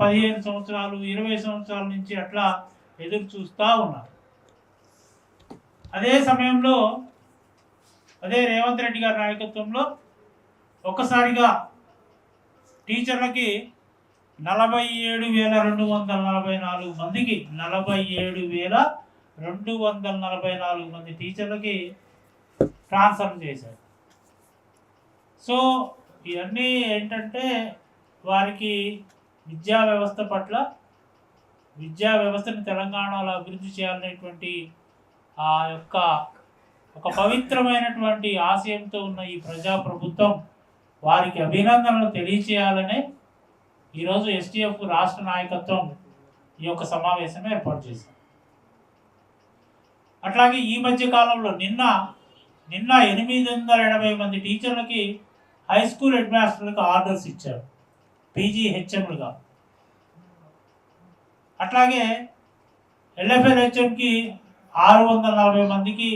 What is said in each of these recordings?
పదిహేను సంవత్సరాలు ఇరవై సంవత్సరాల నుంచి అట్లా ఎదురు చూస్తూ ఉన్నారు. అదే సమయంలో అదే రేవంత్ రెడ్డి గారి నాయకత్వంలో ఒక్కసారిగా టీచర్లకి నలభై ఏడు వేల రెండు వందల నలభై నాలుగు మందికి నలభై ఏడు వేల రెండు వందల నలభై నాలుగు మంది టీచర్లకి ట్రాన్స్ఫర్ చేశారు. సో ఇవన్నీ ఏంటంటే వారికి విద్యా వ్యవస్థ పట్ల విద్యా వ్యవస్థను తెలంగాణలో అభివృద్ధి చేయాలనేటువంటి ఆ యొక్క ఒక పవిత్రమైనటువంటి ఆశయంతో ఉన్న ఈ ప్రజాప్రభుత్వం వారికి అభినందనలు తెలియచేయాలనే ఈరోజు ఎస్టీఎఫ్ రాష్ట్ర నాయకత్వం ఈ యొక్క సమావేశం ఏర్పాటు చేశారు అట్లాగే ఈ మధ్య కాలంలో నిన్న నిన్న ఎనిమిది వందల ఎనభై మంది టీచర్లకి హై స్కూల్ హెడ్ మాస్టర్లకు ఆర్డర్స్ ఇచ్చారు. పీజీ హెచ్ఎంలుగా అట్లాగే ఎల్ఎఫ్ఎల్ హెచ్ఎంకి ఆరు వందల నలభై మందికి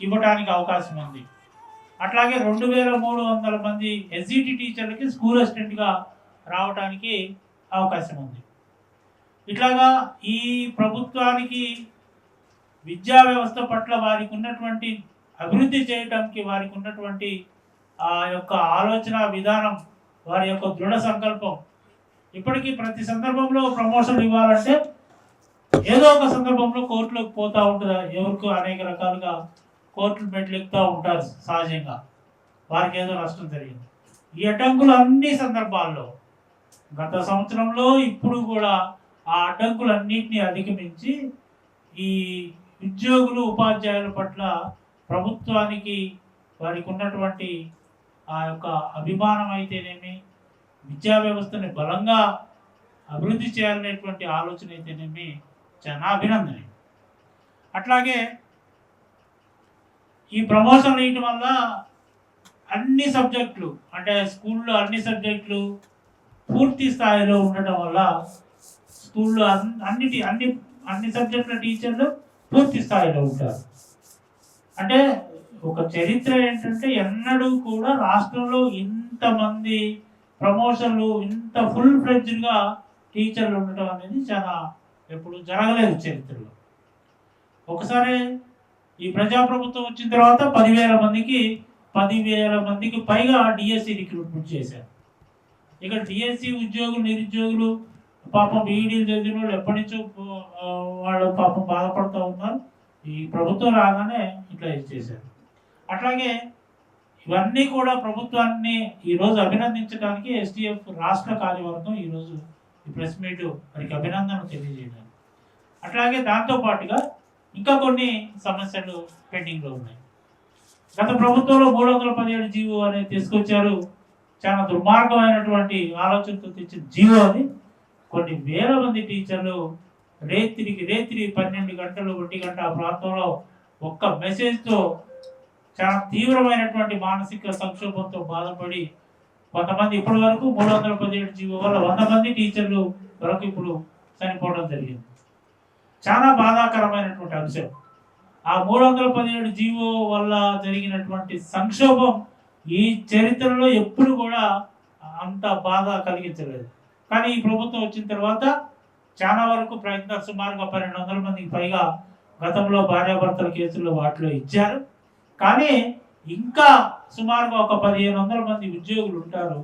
ఇవ్వటానికి అవకాశం ఉంది. అట్లాగే రెండు వేల మూడు వందల మంది ఎస్జిటి టీచర్లకి స్కూల్ అసిస్టెంట్గా రావడానికి అవకాశం ఉంది. ఇట్లాగా ఈ ప్రభుత్వానికి విద్యా వ్యవస్థ పట్ల వారికి ఉన్నటువంటి అభివృద్ధి చేయడానికి వారికి ఉన్నటువంటి ఆ యొక్క ఆలోచన విధానం వారి యొక్క దృఢ సంకల్పం. ఇప్పటికీ ప్రతి సందర్భంలో ప్రమోషన్ ఇవ్వాలంటే ఏదో ఒక సందర్భంలో కోర్టులోకి పోతూ ఉంటుంది ఎవరికి అనేక రకాలుగా కోర్టులు మెట్లు ఎక్కుతూ ఉంటారు సహజంగా. వారికి ఏదో నష్టం జరిగింది. ఈ అడ్డంకులు అన్ని సందర్భాల్లో గత సంవత్సరంలో ఇప్పుడు కూడా ఆ అడ్డంకులన్నింటినీ అధిగమించి ఈ ఉద్యోగులు ఉపాధ్యాయుల పట్ల ప్రభుత్వానికి వారికి ఉన్నటువంటి ఆ యొక్క అభిమానం అయితేనేమి విద్యా వ్యవస్థని బలంగా అభివృద్ధి చేయాలనేటువంటి ఆలోచన అయితేనేమి చాలా అభినందనే అట్లాగే ఈ ప్రమోషన్ వేయటం వల్ల అన్ని సబ్జెక్టులు అంటే స్కూల్లో అన్ని సబ్జెక్టులు పూర్తి స్థాయిలో ఉండటం వల్ల స్కూల్లో అన్నిటి అన్ని అన్ని సబ్జెక్టుల టీచర్లు పూర్తి స్థాయిలో ఉంటారు. అంటే ఒక చరిత్ర ఏంటంటే ఎన్నడూ కూడా రాష్ట్రంలో ఇంతమంది ప్రమోషన్లు ఇంత ఫుల్ ఫ్లెడ్జ్డ్గా టీచర్లు ఉండటం అనేది చాలా ఎప్పుడు జరగలేదు చరిత్రలో. ఒకసారి ఈ ప్రజాప్రభుత్వం వచ్చిన తర్వాత పదివేల మందికి పదివేల మందికి పైగా డిఎస్సి రిక్రూట్మెంట్ చేశారు. ఇక డిఎస్సి ఉద్యోగులు నిరుద్యోగులు పాపం బీఈడీలు చదివిన వాళ్ళు ఎప్పటి నుంచో వాళ్ళు పాపం బాధపడుతూ ఉన్నారు. ఈ ప్రభుత్వం రాగానే ఇట్లా చేశారు. అట్లాగే ఇవన్నీ కూడా ప్రభుత్వాన్ని ఈరోజు అభినందించడానికి ఎస్టీఎఫ్ రాష్ట్ర కార్యవర్గం ఈరోజు ఈ ప్రెస్ మీట్ వారికి అభినందనలు తెలియజేయడానికి అట్లాగే దాంతో పాటుగా ఇంకా కొన్ని సమస్యలు పెండింగ్లో ఉన్నాయి. గత ప్రభుత్వంలో మూడు వందల పదిహేడు జీవో అనేది తీసుకొచ్చారు. చాలా దుర్మార్గమైనటువంటి ఆలోచనతో తెచ్చిన జీవో అది. కొన్ని వేల మంది టీచర్లు రేత్రికి రేత్రి పన్నెండు గంటలు ఒంటి గంట ఆ ప్రాంతంలో ఒక్క మెసేజ్తో చాలా తీవ్రమైనటువంటి మానసిక సంక్షోభంతో బాధపడి కొంతమంది ఇప్పటి వరకు మూడు వందల పదిహేడు జీవో వల్ల వంద మంది టీచర్లు వరకు ఇప్పుడు చనిపోవడం జరిగింది. చాలా బాధాకరమైనటువంటి అంశం. ఆ మూడు వందల పదిహేడు జీవో వల్ల జరిగినటువంటి సంక్షోభం ఈ చరిత్రలో ఎప్పుడు కూడా అంత బాధ కలిగించలేదు. కానీ ఈ ప్రభుత్వం వచ్చిన తర్వాత చాలా వరకు ప్రయత్నాలు సుమారుగా పన్నెండు వందల మందికి పైగా గతంలో భార్యాభర్తల కేసుల్లో వాటిలో ఇచ్చారు. కానీ ఇంకా సుమారుగా ఒక పదిహేను వందల మంది ఉద్యోగులు ఉంటారు.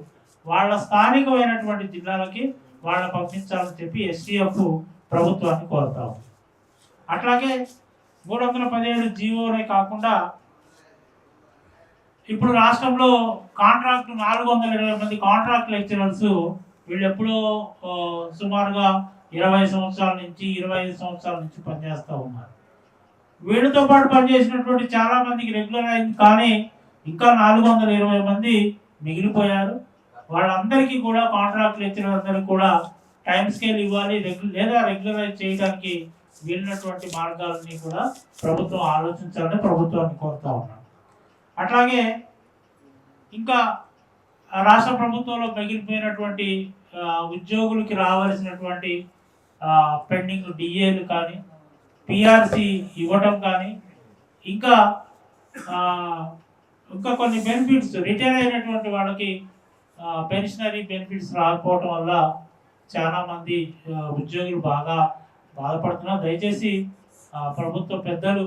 వాళ్ళ స్థానికమైనటువంటి జిల్లాలకి వాళ్ళ పంపించాలని చెప్పి ఎస్టీఎఫ్ ప్రభుత్వాన్ని కోరుతాం అట్లాగే మూడు వందల పదిహేడు జీవోనే కాకుండా ఇప్పుడు రాష్ట్రంలో కాంట్రాక్ట్ నాలుగు వందల ఇరవై మంది కాంట్రాక్ట్ లెక్చరర్స్ వీళ్ళు ఎప్పుడో సుమారుగా ఇరవై సంవత్సరాల నుంచి ఇరవై ఐదు సంవత్సరాల నుంచి పనిచేస్తూ ఉన్నారు. వీళ్ళతో పాటు పనిచేసినటువంటి చాలా మందికి రెగ్యులర్ అయింది. కానీ ఇంకా నాలుగు వందల ఇరవై మంది మిగిలిపోయారు. వాళ్ళందరికీ కూడా కాంట్రాక్ట్ లెక్చరర్ అందరికి కూడా టైం స్కేల్ ఇవ్వాలి రెగ్యులర్ లేదా రెగ్యులరైజ్ చేయడానికి వీళ్ళినటువంటి మార్గాలని కూడా ప్రభుత్వం ఆలోచించాలని ప్రభుత్వాన్ని కోరుతా ఉన్నాను అట్లాగే ఇంకా ఆ రాష్ట్ర ప్రభుత్వంలో మిగిలిపోయినటువంటి ఉద్యోగులకి రావాల్సినటువంటి పెండింగ్ డిఏలు కానీ పిఆర్సి ఇవ్వటం కానీ ఇంకా ఇంకా కొన్ని బెనిఫిట్స్ రిటైర్ అయినటువంటి వాళ్ళకి పెన్షనరీ బెనిఫిట్స్ రాకపోవటం వల్ల చాలామంది ఉద్యోగులు బాగా బాధపడుతున్నారు. దయచేసి ప్రభుత్వ పెద్దలు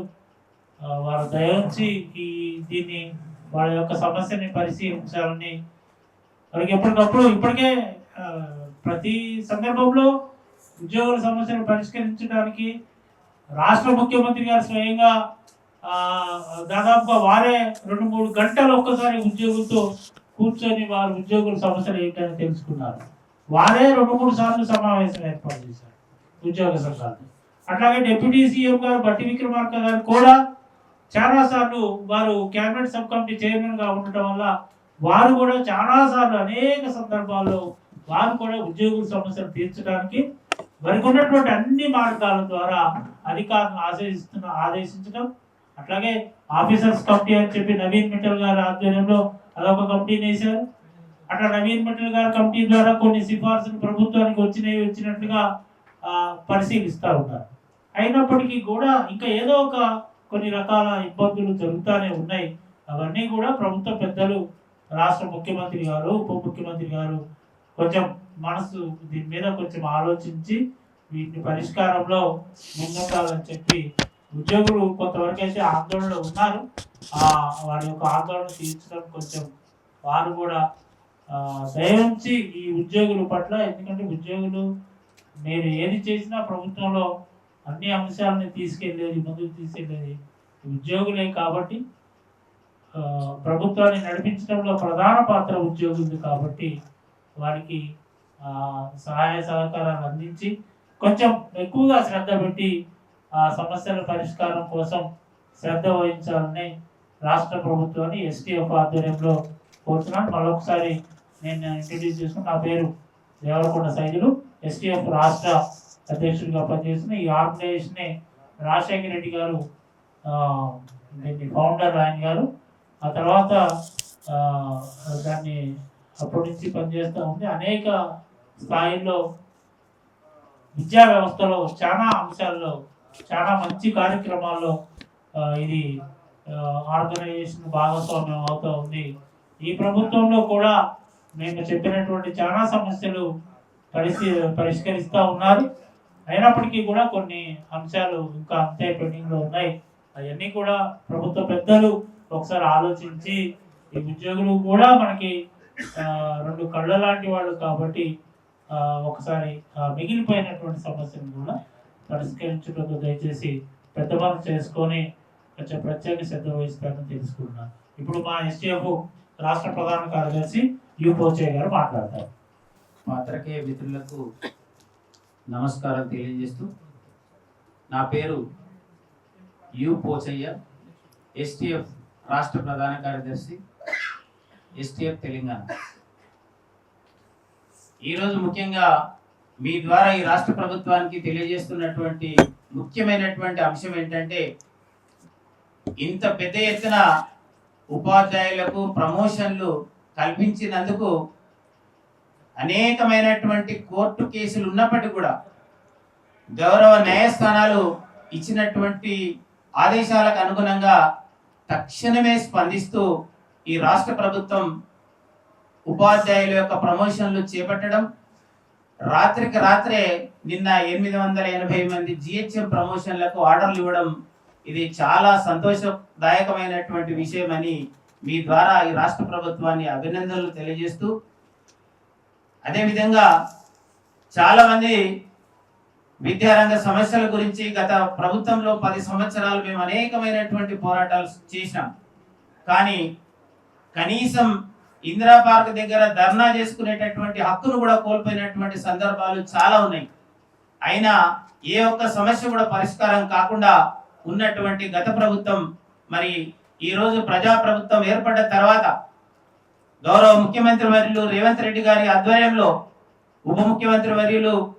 వారు దయించి ఈ దీన్ని వాళ్ళ యొక్క సమస్యని పరిశీలించాలని వారికి ఎప్పటికప్పుడు ఇప్పటికే ప్రతి సందర్భంలో ఉద్యోగుల సమస్యను పరిష్కరించడానికి రాష్ట్ర ముఖ్యమంత్రి గారు స్వయంగా దాదాపుగా వారే రెండు మూడు గంటలు ఒక్కసారి ఉద్యోగులతో కూర్చొని వారి ఉద్యోగుల సమస్యలు ఏంటని తెలుసుకున్నారు. వారే రెండు మూడు సార్లు సమావేశం ఏర్పాటు చేశారు ఉద్యోగ సంఘాలు. అట్లాగే డిప్యూటీ సీఎం గారు బట్టి విక్రమార్క గారు కూడా చాలా సార్లు వారు క్యాబినెట్ సబ్ కమిటీ చైర్మన్గా ఉండటం వల్ల వారు కూడా చాలా సార్లు అనేక సందర్భాల్లో వారు కూడా ఉద్యోగుల సమస్యలు తీర్చడానికి వారికి ఉన్నటువంటి అన్ని మార్గాల ద్వారా అధికారులను ఆదేశిస్తున్న ఆదేశించడం అట్లాగే ఆఫీసర్స్ కమిటీ అని చెప్పి నవీన్ మిట్టల్ గారి ఆధ్వర్యంలో అదొక కమిటీని వేశారు అట్లా నవీన్ మిట్టల్ గారి కమిటీ ద్వారా కొన్ని సిఫార్సులు ప్రభుత్వానికి వచ్చినవి వచ్చినట్లుగా పరిశీలిస్తూ ఉన్నారు. అయినప్పటికీ కూడా ఇంకా ఏదో ఒక కొన్ని రకాల ఇబ్బందులు జరుగుతూనే ఉన్నాయి. అవన్నీ కూడా ప్రభుత్వ పెద్దలు రాష్ట్ర ముఖ్యమంత్రి గారు ఉప ముఖ్యమంత్రి గారు కొంచెం మనసు దీని మీద కొంచెం ఆలోచించి వీటిని పరిష్కారంలో ముందుండాలని చెప్పి ఉద్యోగులు కొంతవరకు అయితే ఆందోళనలో ఉన్నారు. ఆ వారి యొక్క ఆందోళన తీర్చడం కొంచెం వారు కూడా దయించి ఈ ఉద్యోగుల పట్ల ఎందుకంటే ఉద్యోగులు మీరు ఏది చేసినా ప్రభుత్వంలో అన్ని అంశాలని తీసుకెళ్ళేది ముందుకు తీసుకెళ్ళేది ఉద్యోగులే కాబట్టి ప్రభుత్వాన్ని నడిపించడంలో ప్రధాన పాత్ర ఉద్యోగులు కాబట్టి వారికి సహాయ సహకారాలు అందించి కొంచెం ఎక్కువగా శ్రద్ధ పెట్టి ఆ సమస్యల పరిష్కారం కోసం శ్రద్ధ వహించాలని రాష్ట్ర ప్రభుత్వాన్ని ఎస్టీఎఫ్ ఆధ్వర్యంలో కోరుతున్నాను. మరొకసారి నేను ఇంట్రడ్యూస్ చేసుకుని నా పేరు దేవరకొండ సైదులు. ఎస్టీఎఫ్ రాష్ట్ర అధ్యక్షుడిగా పనిచేసిన ఈ ఆర్గనైజేషన్ని రాజశేఖర రెడ్డి గారు దీన్ని ఫౌండర్ ఆయన గారు. ఆ తర్వాత దాన్ని అప్పటి నుంచి పనిచేస్తూ ఉంది. అనేక స్థాయిలో విద్యా వ్యవస్థలో చాలా అంశాల్లో చాలా మంచి కార్యక్రమాల్లో ఇది ఆర్గనైజేషన్ భాగస్వామ్యం అవుతూ ఉంది. ఈ ప్రభుత్వంలో కూడా మేము చెప్పినటువంటి చాలా సమస్యలు పరిశీ పరిష్కరిస్తూ ఉన్నారు. అయినప్పటికీ కూడా కొన్ని అంశాలు ఇంకా అంతే పెండింగ్లో ఉన్నాయి. అవన్నీ కూడా ప్రభుత్వ పెద్దలు ఒకసారి ఆలోచించి ఈ ఉద్యోగులు కూడా మనకి రెండు కళ్ళ లాంటి వాళ్ళు కాబట్టి ఒకసారి మిగిలిపోయినటువంటి సమస్యను కూడా పరిష్కరించుటకు దయచేసి పెద్ద పనులు చేసుకొని కొంచెం ప్రత్యేక శ్రద్ధ వహిస్తారని తెలుసుకున్నాను ఇప్పుడు మా ఎస్టీఎఫ్ రాష్ట్ర ప్రధాన కార్యదర్శి యు పోచయ్య గారు మాట్లాడతారు. మాత్రకే మిత్రులకు నమస్కారం తెలియజేస్తూ నా పేరు యు పోచయ్య ఎస్టిఎఫ్ రాష్ట్ర ప్రధాన కార్యదర్శి ఎస్టిఎఫ్ తెలంగాణ. ఈరోజు ముఖ్యంగా మీ ద్వారా ఈ రాష్ట్ర ప్రభుత్వానికి తెలియజేస్తున్నటువంటి ముఖ్యమైనటువంటి అంశం ఏంటంటే ఇంత పెద్ద ఎత్తున ఉపాధ్యాయులకు ప్రమోషన్లు కల్పించినందుకు అనేకమైనటువంటి కోర్టు కేసులు ఉన్నప్పటికీ కూడా గౌరవ న్యాయస్థానాలు ఇచ్చినటువంటి ఆదేశాలకు అనుగుణంగా తక్షణమే స్పందిస్తూ ఈ రాష్ట్ర ప్రభుత్వం ఉపాధ్యాయుల యొక్క ప్రమోషన్లు చేపట్టడం. రాత్రికి రాత్రే నిన్న ఎనిమిది వందల ఎనభై మంది జిహెచ్ఎం ప్రమోషన్లకు ఆర్డర్లు ఇవ్వడం ఇది చాలా సంతోషదాయకమైనటువంటి విషయం అని మీ ద్వారా ఈ రాష్ట్ర ప్రభుత్వాన్ని అభినందనలు తెలియజేస్తూ అదేవిధంగా చాలామంది విద్యారంగ సమస్యల గురించి గత ప్రభుత్వంలో పది సంవత్సరాలు మేము అనేకమైనటువంటి పోరాటాలు చేసినాం కానీ కనీసం ఇందిరా పార్క్ దగ్గర ధర్నా చేసుకునేటటువంటి హక్కును కూడా కోల్పోయినటువంటి సందర్భాలు చాలా ఉన్నాయి. అయినా ఏ ఒక్క సమస్య కూడా పరిష్కారం కాకుండా ఉన్నటువంటి గత ప్రభుత్వం మరి ఈరోజు ప్రజాప్రభుత్వం ప్రజా ప్రభుత్వం ఏర్పడ్డ తర్వాత గౌరవ ముఖ్యమంత్రి వర్యులు రేవంత్ రెడ్డి గారి ఆధ్వర్యంలో ఉప ముఖ్యమంత్రి వర్యులు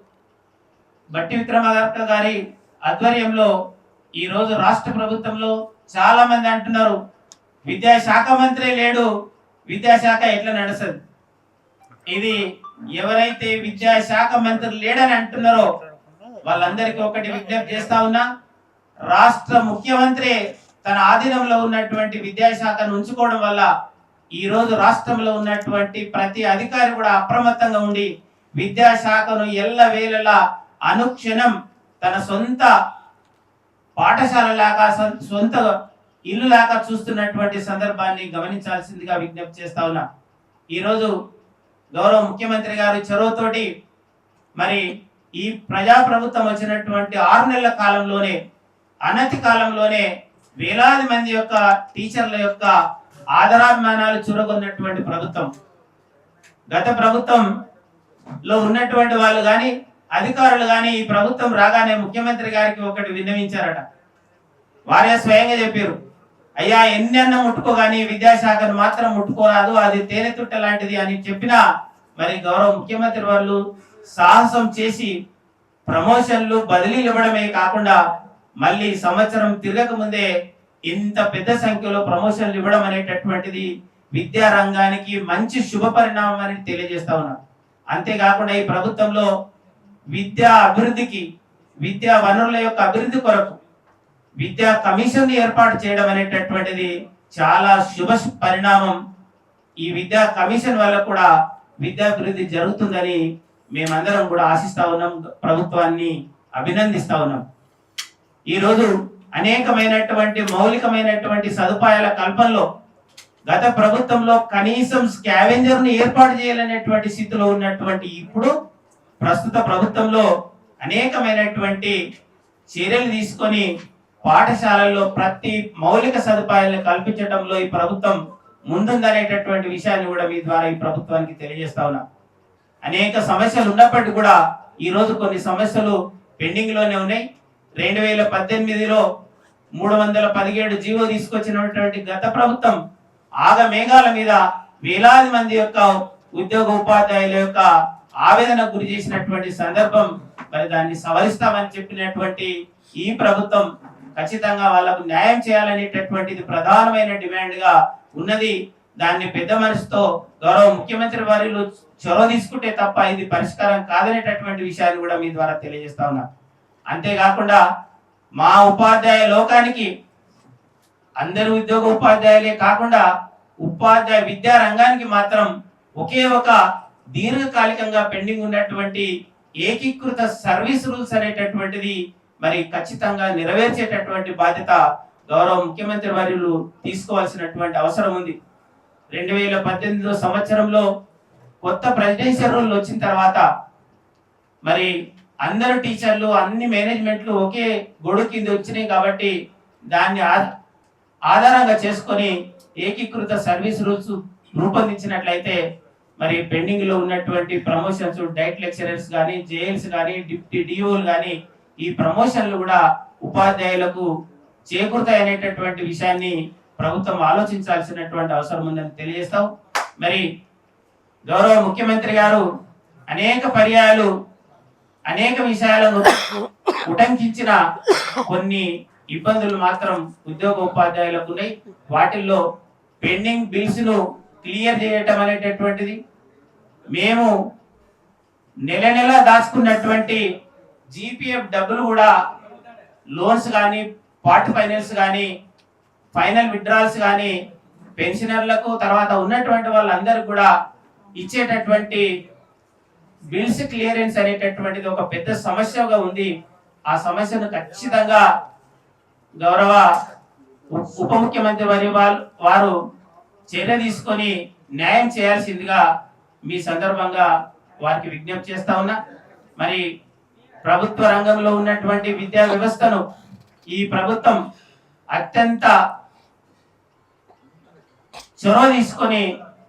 బట్టి విక్రమార్క గారి ఆధ్వర్యంలో ఈరోజు రాష్ట్ర ప్రభుత్వంలో చాలామంది అంటున్నారు. విద్యాశాఖ మంత్రి లేడు విద్యాశాఖ ఎట్లా నడుస్తుంది? ఇది ఎవరైతే విద్యాశాఖ మంత్రి లేడని అంటున్నారో వాళ్ళందరికీ ఒకటి విజ్ఞప్తి చేస్తా ఉన్నా రాష్ట్ర ముఖ్యమంత్రి తన ఆధీనంలో ఉన్నటువంటి విద్యాశాఖను ఉంచుకోవడం వల్ల ఈ రోజు రాష్ట్రంలో ఉన్నటువంటి ప్రతి అధికారి కూడా అప్రమత్తంగా ఉండి విద్యాశాఖను ఎల్ల వేళలా అనుక్షణం తన సొంత పాఠశాల లాగా సొంత ఇల్లు లాగా చూస్తున్నటువంటి సందర్భాన్ని గమనించాల్సిందిగా విజ్ఞప్తి చేస్తా ఉన్నా. ఈరోజు గౌరవ ముఖ్యమంత్రి గారి చొరవతోటి మరి ఈ ప్రజాప్రభుత్వం వచ్చినటువంటి ఆరు నెలల కాలంలోనే అనతి కాలంలోనే వేలాది మంది యొక్క టీచర్ల యొక్క ఆదరాభిమానాలు చూరగొన్నటువంటి ప్రభుత్వం. గత ప్రభుత్వంలో ఉన్నటువంటి వాళ్ళు కానీ అధికారులు కానీ ఈ ప్రభుత్వం రాగానే ముఖ్యమంత్రి గారికి ఒకటి విన్నవించారట. వారే స్వయంగా చెప్పారు. అయ్యా ఎన్నెన్న ముట్టుకో కానీ విద్యాశాఖను మాత్రం ముట్టుకోరాదు అది తేనె తుట్ట లాంటిది అని చెప్పినా మరి గౌరవ ముఖ్యమంత్రి వాళ్ళు సాహసం చేసి ప్రమోషన్లు బదిలీలు ఇవ్వడమే కాకుండా మళ్ళీ సంవత్సరం తిరగక ముందే ఇంత పెద్ద సంఖ్యలో ప్రమోషన్లు ఇవ్వడం అనేటటువంటిది విద్యా రంగానికి మంచి శుభ పరిణామం అని తెలియజేస్తా ఉన్నారు అంతేకాకుండా ఈ ప్రభుత్వంలో విద్యా అభివృద్ధికి విద్యా వనరుల యొక్క అభివృద్ధి కొరకు విద్యా కమిషన్ ఏర్పాటు చేయడం అనేటటువంటిది చాలా శుభ పరిణామం. ఈ విద్యా కమిషన్ వల్ల కూడా విద్యాభివృద్ధి జరుగుతుందని మేమందరం కూడా ఆశిస్తా ఉన్నాం. ప్రభుత్వాన్ని అభినందిస్తా ఉన్నాం. ఈరోజు అనేకమైనటువంటి మౌలికమైనటువంటి సదుపాయాల కల్పనలో గత ప్రభుత్వంలో కనీసం స్కావెంజర్ను ఏర్పాటు చేయాలనేటువంటి స్థితిలో ఉన్నటువంటి ఇప్పుడు ప్రస్తుత ప్రభుత్వంలో అనేకమైనటువంటి చర్యలు తీసుకొని పాఠశాలల్లో ప్రతి మౌలిక సదుపాయాలను కల్పించడంలో ఈ ప్రభుత్వం ముందుందనేటటువంటి విషయాన్ని కూడా మీ ద్వారా ఈ ప్రభుత్వానికి తెలియజేస్తా ఉన్నా. అనేక సమస్యలు ఉన్నప్పటికీ కూడా ఈరోజు కొన్ని సమస్యలు పెండింగ్లోనే ఉన్నాయి. రెండు వేల పద్దెనిమిదిలో మూడు వందల పదిహేడు జీవో తీసుకొచ్చినటువంటి గత ప్రభుత్వం ఆగ మేఘాల మీద వేలాది మంది యొక్క ఉద్యోగ ఉపాధ్యాయుల యొక్క ఆవేదన గురి చేసినటువంటి సందర్భం మరి దాన్ని సవరిస్తామని చెప్పినటువంటి ఈ ప్రభుత్వం ఖచ్చితంగా వాళ్ళకు న్యాయం చేయాలనేటటువంటిది ప్రధానమైన డిమాండ్గా ఉన్నది. దాన్ని పెద్ద మనసుతో గౌరవ ముఖ్యమంత్రి వారిలో చొరవ తీసుకుంటే తప్ప ఇది పరిష్కారం కాదనేటటువంటి విషయాన్ని కూడా మీ ద్వారా తెలియజేస్తా ఉన్నా. అంతేకాకుండా మా ఉపాధ్యాయ లోకానికి అందరు ఉద్యోగ ఉపాధ్యాయులే కాకుండా ఉపాధ్యాయ విద్యా రంగానికి మాత్రం ఒకే ఒక దీర్ఘకాలికంగా పెండింగ్ ఉన్నటువంటి ఏకీకృత సర్వీస్ రూల్స్ అనేటటువంటిది మరి ఖచ్చితంగా నెరవేర్చేటటువంటి బాధ్యత గౌరవ ముఖ్యమంత్రి వర్యులు తీసుకోవాల్సినటువంటి అవసరం ఉంది. రెండు వేల పద్దెనిమిదో సంవత్సరంలో కొత్త ప్రెసిడెన్షియల్ రూల్ వచ్చిన తర్వాత మరి అందరు టీచర్లు అన్ని మేనేజ్మెంట్లు ఒకే గొడుగు కింద వచ్చినాయి కాబట్టి దాన్ని ఆ- ఆధారంగా చేసుకొని ఏకీకృత సర్వీస్ రూల్స్ రూపొందించినట్లయితే మరి పెండింగ్లో ఉన్నటువంటి ప్రమోషన్స్ డైట్ లెక్చరర్స్ కానీ జేఎల్స్ కానీ డిప్యూటీ డిఓలు కానీ ఈ ప్రమోషన్లు కూడా ఉపాధ్యాయులకు చేకూరుతాయి అనేటటువంటి విషయాన్ని ప్రభుత్వం ఆలోచించాల్సినటువంటి అవసరం ఉందని తెలియజేస్తాం. మరి గౌరవ ముఖ్యమంత్రి గారు అనేక పర్యాయాలు అనేక విషయాలను ఉటంకించిన కొన్ని ఇబ్బందులు మాత్రం ఉద్యోగ ఉపాధ్యాయులకు ఉన్నాయి. వాటిల్లో పెండింగ్ బిల్స్ను క్లియర్ చేయటం అనేటటువంటిది. మేము నెల నెల దాచుకున్నటువంటి జీపీఎఫ్ డబ్బులు కూడా లోన్స్ కానీ పార్ట్ ఫైనాన్స్ కానీ ఫైనల్ విత్డ్రాల్స్ కానీ పెన్షనర్లకు తర్వాత ఉన్నటువంటి వాళ్ళందరూ కూడా ఇచ్చేటటువంటి బిల్స్ క్లియరెన్స్ అనేటటువంటిది ఒక పెద్ద సమస్యగా ఉంది. ఆ సమస్యను ఖచ్చితంగా గౌరవ ఉప ముఖ్యమంత్రి వారి వారు చర్య తీసుకొని న్యాయం చేయాల్సిందిగా మీ సందర్భంగా వారికి విజ్ఞప్తి చేస్తా ఉన్నా. మరి ప్రభుత్వ రంగంలో ఉన్నటువంటి విద్యా వ్యవస్థను ఈ ప్రభుత్వం అత్యంత చొరవ తీసుకొని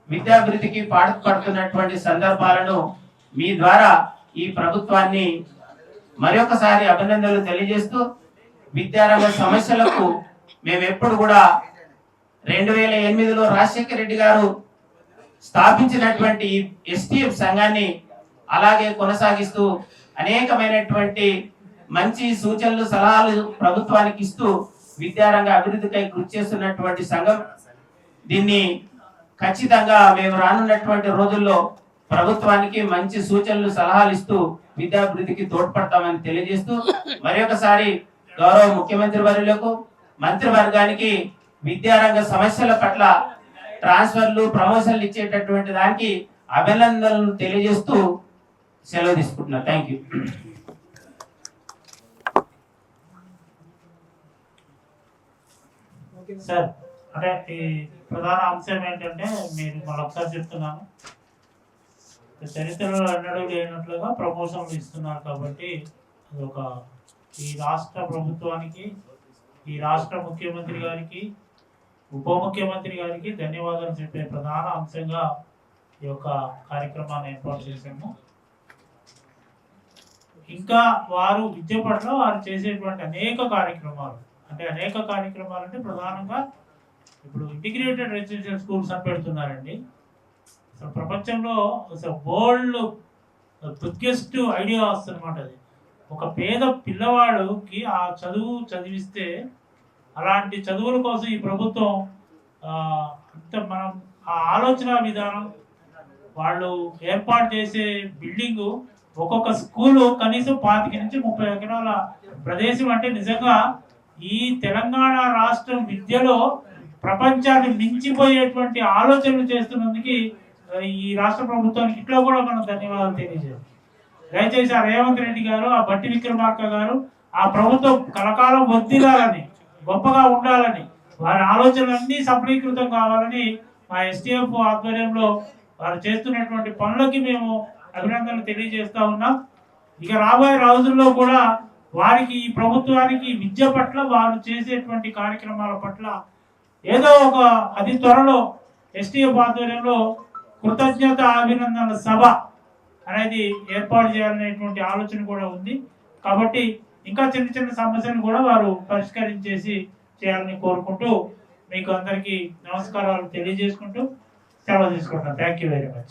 విద్యాభివృద్ధికి పాటుపడుతున్నటువంటి సందర్భాలను మీ ద్వారా ఈ ప్రభుత్వాన్ని మరొకసారి అభినందనలు తెలియజేస్తూ విద్యారంగ సమస్యలకు మేము ఎప్పుడు కూడా రెండు వేల ఎనిమిదిలో రాజశేఖర రెడ్డి గారు స్థాపించినటువంటి ఎస్టీఎఫ్ సంఘాన్ని అలాగే కొనసాగిస్తూ అనేకమైనటువంటి మంచి సూచనలు సలహాలు ప్రభుత్వానికి ఇస్తూ విద్యారంగ అభివృద్ధికై కృషి చేస్తున్నటువంటి సంఘం. దీన్ని ఖచ్చితంగా మేము రానున్నటువంటి రోజుల్లో ప్రభుత్వానికి మంచి సూచనలు సలహాలు ఇస్తూ విద్యాభివృద్ధికి తోడ్పడతామని తెలియజేస్తూ మరొకసారి గౌరవ ముఖ్యమంత్రి వర్యులకు మంత్రివర్గానికి విద్యారంగ సమస్యల పట్ల ట్రాన్స్ఫర్లు ప్రమోషన్లు ఇచ్చేటటువంటి దానికి అభినందనలు తెలియజేస్తూ సెలవు తీసుకుంటున్నా. థ్యాంక్ యూ సార్ అంటే ఈ ప్రధాన అంశం ఏంటంటే మీరు మరొకసారి చెప్తున్నాను. చరిత్రలో ఎన్నడూ లేనట్లుగా ప్రమోషన్లు ఇస్తున్నారు కాబట్టి అది ఒక ఈ రాష్ట్ర ప్రభుత్వానికి ఈ రాష్ట్ర ముఖ్యమంత్రి గారికి ఉప ముఖ్యమంత్రి గారికి ధన్యవాదాలు చెప్పే ప్రధాన అంశంగా ఈ యొక్క కార్యక్రమాన్ని ఏర్పాటు చేశాము. ఇంకా వారు విద్య పట్ల వారు చేసేటువంటి అనేక కార్యక్రమాలు. అంటే అనేక కార్యక్రమాలు అంటే ప్రధానంగా ఇప్పుడు ఇంటిగ్రేటెడ్ రెసిడెన్షియల్ స్కూల్స్ అని పెడుతున్నారండి. అసలు ప్రపంచంలో అసలు వరల్డ్ బిగ్గెస్ట్ ఐడియా వస్తుందన్నమాట అది. ఒక పేద పిల్లవాడికి ఆ చదువు చదివిస్తే అలాంటి చదువుల కోసం ఈ ప్రభుత్వం అంత మనం ఆ ఆలోచన విధానం వాళ్ళు ఏర్పాటు చేసే బిల్డింగు ఒక్కొక్క స్కూలు కనీసం పాతిక నుంచి ముప్పై ఎకరాల ప్రదేశం అంటే నిజంగా ఈ తెలంగాణ రాష్ట్రం విద్యలో ప్రపంచాన్ని మించిపోయేటువంటి ఆలోచనలు చేస్తున్నందుకు ఈ రాష్ట్ర ప్రభుత్వానికి ఇట్లా కూడా మనం ధన్యవాదాలు తెలియజేయాలి దయచేసి ఆ రేవంత్ రెడ్డి గారు ఆ బట్టి విక్రమార్క గారు ఆ ప్రభుత్వం కలకాలం వర్దిలాలని గొప్పగా ఉండాలని వారి ఆలోచనలన్నీ సఫలీకృతం కావాలని మా ఎస్టీఎఫ్ ఆధ్వర్యంలో వారు చేస్తున్నటువంటి పనులకి మేము అభినందనలు తెలియజేస్తా ఉన్నాం. ఇక రాబోయే రోజుల్లో కూడా వారికి ఈ ప్రభుత్వానికి విద్య పట్ల వారు చేసేటువంటి కార్యక్రమాల పట్ల ఏదో ఒక అతి త్వరలో ఎస్టీఎఫ్ ఆధ్వర్యంలో కృతజ్ఞత అభినందనల సభ అనేది ఏర్పాటు చేయాలనేటువంటి ఆలోచన కూడా ఉంది. కాబట్టి ఇంకా చిన్న చిన్న సమస్యలు కూడా వారు పరిష్కరించేసి చేయాలని కోరుకుంటూ మీకు అందరికీ నమస్కారాలు తెలియజేసుకుంటూ సెలవు తీసుకుంటున్నాను. Thank you very much